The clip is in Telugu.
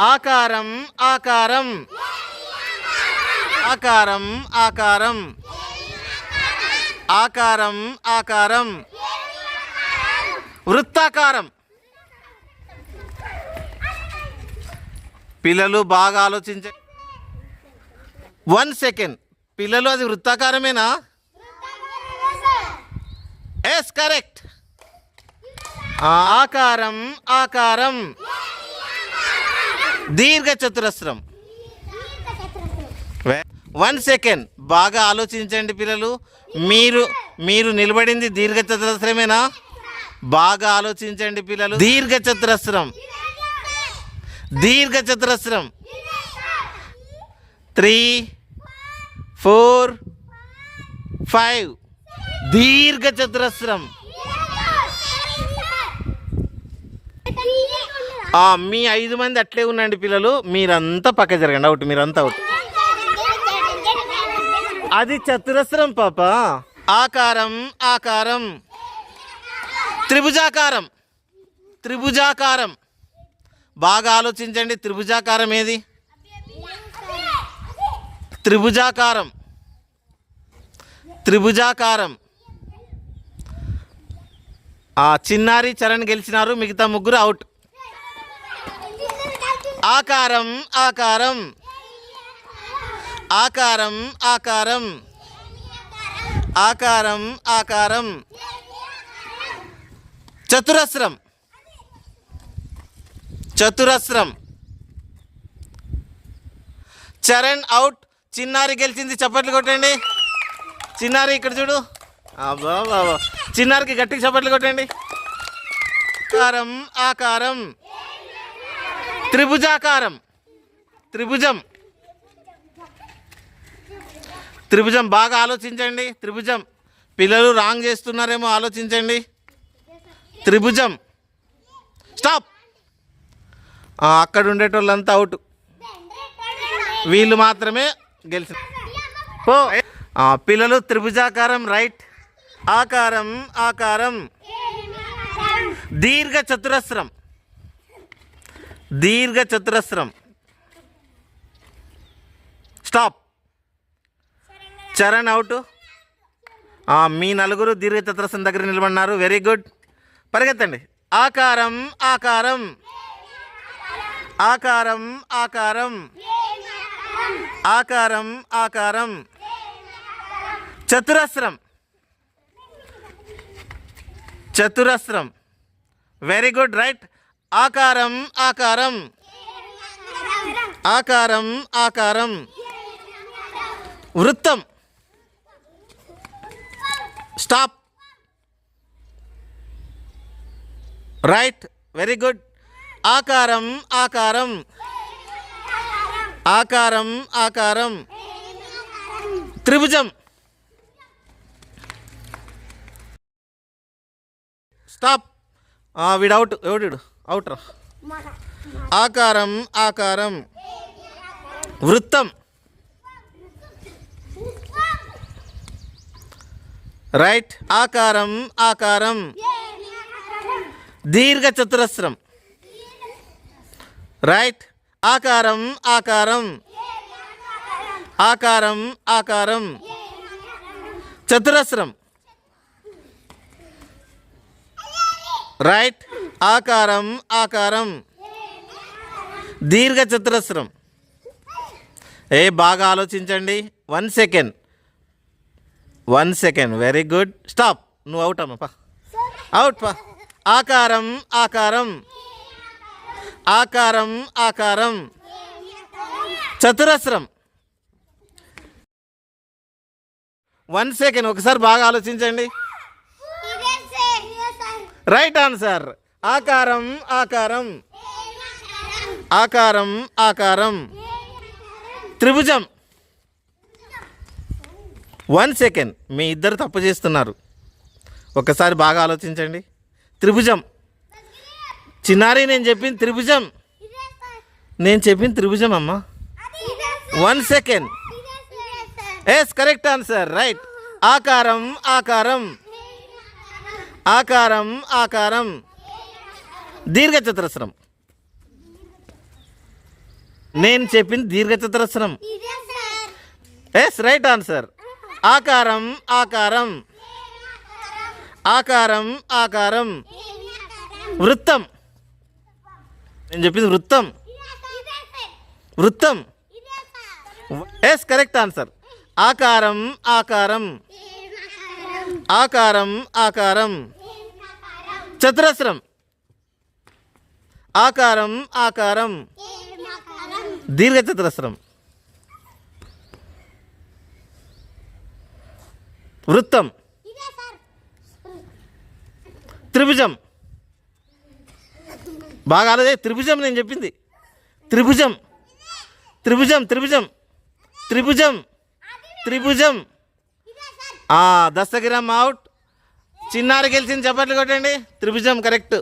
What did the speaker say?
ఆకారం ఆకారం. ఆకారం ఆకారం. ఆకారం ఆకారం. వృత్తాకారం. పిల్లలు బాగా ఆలోచించ వన్ సెకండ్. పిల్లలు అది వృత్తాకారమేనా? Yes correct. ఆకారం ఆకారం. దీర్ఘ చతురస్రం వన్ సెకండ్. బాగా ఆలోచించండి పిల్లలు. మీరు మీరు నిలబడింది దీర్ఘ చతురస్రమేనా బాగా ఆలోచించండి పిల్లలు. దీర్ఘ చతురస్రం దీర్ఘ చతురస్రం త్రీ ఫోర్ ఫైవ్. దీర్ఘ చతురస్రం మీ ఐదు మంది అట్లే ఉండండి పిల్లలు. మీరంతా పక్క జరగండి. అవుట్ మీరంతా అవుట్. అది చతురస్రం పాప. ఆకారం ఆకారం. త్రిభుజాకారం. త్రిభుజాకారం. బాగా ఆలోచించండి. త్రిభుజాకారం ఏది? త్రిభుజాకారం. త్రిభుజాకారం. ఆ చిన్నారి చరణ్ గెలిచినారు. మిగతా ముగ్గురు అవుట్. ఆకారం ఆకారం. ఆకారం ఆకారం. ఆకారం ఆకారం. చతురస్రం. చతురస్రం. చరణ్ అవుట్ చిన్నారి గెలిచింది. చప్పట్లు కొట్టండి. చిన్నారి ఇక్కడ చూడు. అబ్బా బాబా చిన్నారికి గట్టిగా చప్పట్లు కొట్టండి. ఆకారం ఆకారం. త్రిభుజాకారం. త్రిభుజం. త్రిభుజం బాగా ఆలోచించండి. త్రిభుజం. పిల్లలు రాంగ్ చేస్తున్నారేమో ఆలోచించండి. త్రిభుజం. స్టాప్. అక్కడ ఉండేటోళ్ళంతా అవుట్. వీళ్ళు మాత్రమే గెలిచి పో. పిల్లలు త్రిభుజాకారం రైట్. ఆకారం ఆకారం. దీర్ఘ చతురస్రం దీర్ఘ చతురస్రం స్టాప్. చరణ్ అవుట్. మీ నలుగురు దీర్ఘ చతురస్రం దగ్గర నిలబడినారు. Very good. పరిగెత్తండి. ఆకారం ఆకారం. ఆకారం ఆకారం. ఆకారం ఆకారం. చతురస్రం. చతురస్రం. Very good right. ఆకారం ఆకారం. ఆకారం ఆకారం. వృత్తం. స్టాప్. రైట్. Very good. ఆకారం ఆకారం. ఆకారం ఆకారం. త్రిభుజం. స్టాప్. విడౌట్ ఎవడు అవుట్ రా ఆకారం ఆకారం. వృత్తం. రైట్ ఆకారం ఆకారం. దీర్ఘ చతురస్రం. రైట్ ఆకారం ఆకారం. ఆకారం ఆకారం. చతురస్రం. రైట్ ఆకారం ఆకారం. దీర్ఘ చతురస్రం ఏ బాగా ఆలోచించండి. One second one second very good stop నువ్వు అవుట్ అమ్మా పా. అవుట్ పా. ఆకారం ఆకారం. ఆకారం ఆకారం. చతురస్రం. వన్ సెకండ్ ఒకసారి బాగా ఆలోచించండి. రైట్ ఆన్సర్ ఆకారం ఆకారం. ఆకారం ఆకారం. త్రిభుజం. One second. మీ ఇద్దరు తప్పు చేస్తున్నారు. ఒకసారి బాగా ఆలోచించండి. త్రిభుజం. చిన్నారి నేను చెప్పింది త్రిభుజం. నేను చెప్పింది త్రిభుజం అమ్మా. One second. Yes correct answer right ఆకారం ఆకారం. ఆకారం ఆకారం. దీర్ఘ చతురస్రం నేను చెప్పింది దీర్ఘచతురస్రం. ఎస్ రైట్ ఆన్సర్ ఆకారం ఆకారం. ఆకారం ఆకారం. వృత్తం. నేను చెప్పింది వృత్తం. వృత్తం. ఎస్ కరెక్ట్ ఆన్సర్ ఆకారం ఆకారం? ఆకారం ఆకారం. చతురస్రం. ఆకారం ఆకారం. దీర్ఘచతురస్రం. వృత్తం. త్రిభుజం. బాగా ఆలోచే త్రిభుజం నేను చెప్పింది. త్రిభుజం. త్రిభుజం త్రిభుజం. త్రిభుజం. త్రిభుజం. దస్తగిరామ్ అవుట్ చిన్నారి గెలిచింది చప్పట్లు కొట్టండి. త్రిభుజం కరెక్ట్